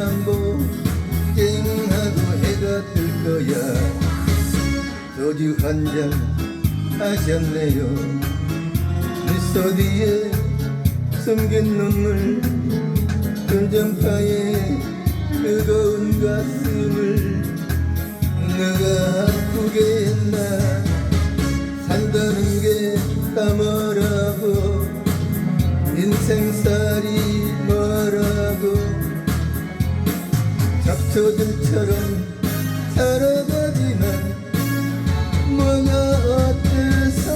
시간도 쨍하고 해가 뜰 거야. 소주 한 잔 하셨네요. 미소 뒤에 숨긴 눈물 전전파에 뜨거운 가슴을 내가 아프게 했나. 산다는 게 까마라고 인생살이 뭐라고. 잡초들처럼 살아가지만 뭐가 어때서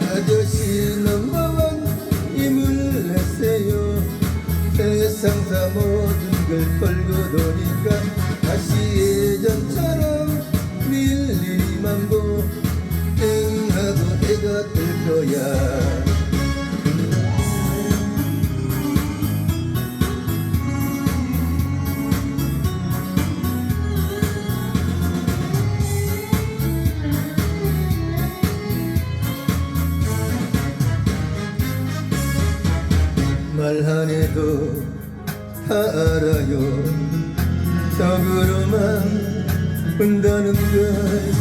아저씨 넘버원 힘을 내세요. 세상 사 모든 걸 걸고 도니까 다시 예전처럼 밀리만 보 땡하고 해가 뜰 거야 말 안 해도 다 알아요. 적으로만 본다는 걸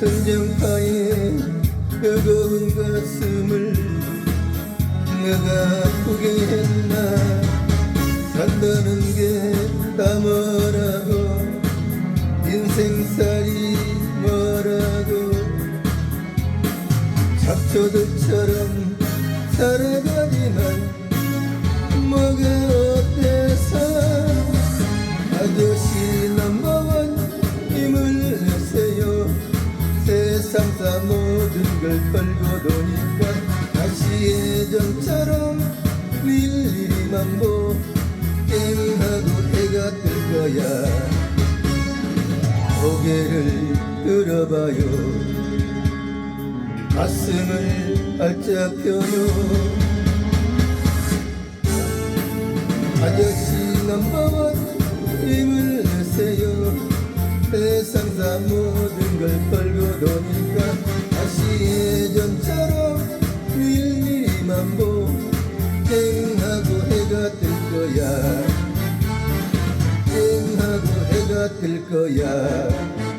선정파의 뜨거운 가슴을 내가 아프게 했나 산다는 게다 뭐라고 인생살이 뭐라고 잡초들처럼 살아가지만 어때서 아저씨 넘버원 힘을 내세요. 세상사 모든 걸 걸고 다시 예전처럼 밀리만 보. 땡하고 해가 뜰 거야. 고개를 들어봐요. 가슴을 바짝 펴요 아저씨 넘버원 힘을 내세요 세상사 모든 걸 걸고 도니까 다시 예전처럼 밀리만 보 땡하고 해가 뜰 거야 땡하고 해가 뜰 거야